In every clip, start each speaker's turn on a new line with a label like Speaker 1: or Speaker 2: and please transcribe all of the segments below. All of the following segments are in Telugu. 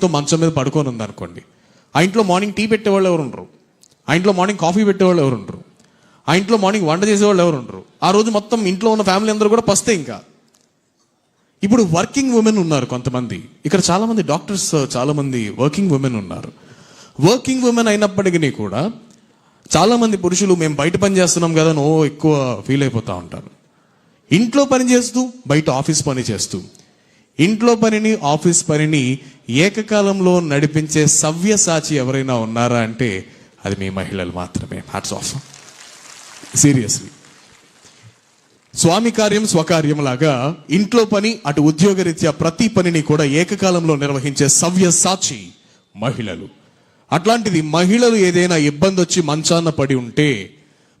Speaker 1: తో మంచం మీద పడుకొని ఉంది అనుకోండి ఆ ఇంట్లో మార్నింగ్ టీ పెట్టేవాళ్ళు ఎవరు ఉండరు ఆ ఇంట్లో మార్నింగ్ కాఫీ పెట్టేవాళ్ళు ఎవరు ఉండరు ఆ ఇంట్లో మార్నింగ్ వంట చేసేవాళ్ళు ఎవరు ఉండరు ఆ రోజు మొత్తం ఇంట్లో ఉన్న ఫ్యామిలీ అందరూ కూడా పస్తే ఇంకా. ఇప్పుడు వర్కింగ్ ఉమెన్ ఉన్నారు కొంతమంది. ఇక్కడ చాలామంది డాక్టర్స్ చాలామంది వర్కింగ్ ఉమెన్ ఉన్నారు. వర్కింగ్ ఉమెన్ అయినప్పటికీ కూడా చాలామంది పురుషులు మేము బయట పని చేస్తున్నాం కదా అని ఓ ఎక్కువ ఫీల్ అయిపోతూ ఉంటారు. ఇంట్లో పని చేస్తూ బయట ఆఫీస్ పని చేస్తూ. ఇంట్లో పనిని ఆఫీస్ పనిని ఏకకాలంలో నడిపించే సవ్యసాచి ఎవరైనా ఉన్నారా అంటే అది మీ మహిళలు మాత్రమే. హ్యాట్స్ ఆఫ్ సీరియస్లీ స్వామి కార్యం స్వకార్యం లాగా ఇంట్లో పని అటు ఉద్యోగరీత్యా ప్రతి పనిని కూడా ఏకకాలంలో నిర్వహించే సవ్య సాచి మహిళలు. అట్లాంటిది మహిళలు ఏదైనా ఇబ్బంది వచ్చి మంచాన పడి ఉంటే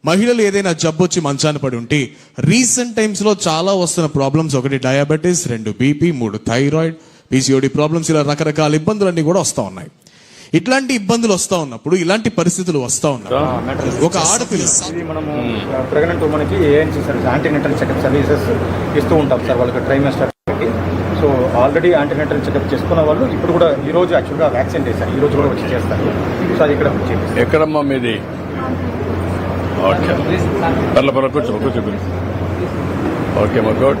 Speaker 1: మహిళలు ఏదైనా జబ్బు వచ్చి మంచాన పడి ఉంటే రీసెంట్ టైమ్స్లో చాలా వస్తున్న ప్రాబ్లమ్స్ ఒకటి డయాబెటీస్ రెండు బీపీ మూడు థైరాయిడ్ పీసీఓడి ప్రాబ్లమ్స్ ఇలా రకరకాల ఇబ్బందులన్నీ కూడా వస్తా ఉన్నాయి. ఇట్లాంటి ఇబ్బందులు వస్తా ఉన్నప్పుడు ఇలాంటి పరిస్థితులు వస్తా ఉన్నప్పుడు ఒక ఆడపిల్ల
Speaker 2: మనము ప్రెగ్నెంట్ ఉమెన్కి A N C service antenatal checkup services ఇస్తూ ఉంటాం సార్ వాళ్ళకి trimester so already antenatal checkup చేసుకున్న వాళ్ళు ఇప్పుడు కూడా ఈ రోజు యాక్చువల్గా వ్యాక్సిన్ చేశారు. ఈ రోజు కూడా వచ్చి చేస్తారు. సో అది ఇక్కడ
Speaker 3: ఎక్కడమ్మా మీది? ఓకే. పర్ల పర్ల కూర్చో కూర్చో ఓకే మా గుడ్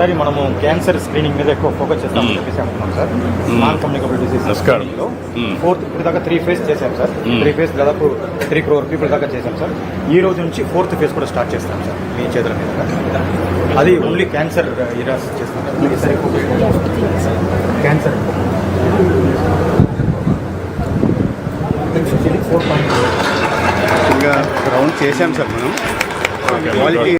Speaker 2: ఈసారి మనము క్యాన్సర్ స్క్రీనింగ్ మీద ఎక్కువ ఫోకస్ చేస్తామని చెప్పేసి అనుకున్నాం సార్. నాన్ కమ్యూనికబుల్ డిసీజ్
Speaker 3: నమస్కారం. మ్మ్.
Speaker 2: ఫోర్త్ ఇప్పుడు దాకా త్రీ ఫేజ్ చేశాం సార్. త్రీ ఫేజ్ దాదాపు త్రీ క్రోర్ పీపుల్ దాకా చేశాం సార్. ఈ రోజు నుంచి ఫోర్త్ ఫేజ్ కూడా స్టార్ట్ చేస్తాం సార్. మీ చేతుల మీద. అది ఓన్లీ క్యాన్సర్ ఇరాస్ చేస్తాం ఈసారి క్యాన్సర్ ఫోర్ పాయింట్
Speaker 4: ఇంకా రౌండ్ చేశాం సార్ మనం. క్వాలిటీ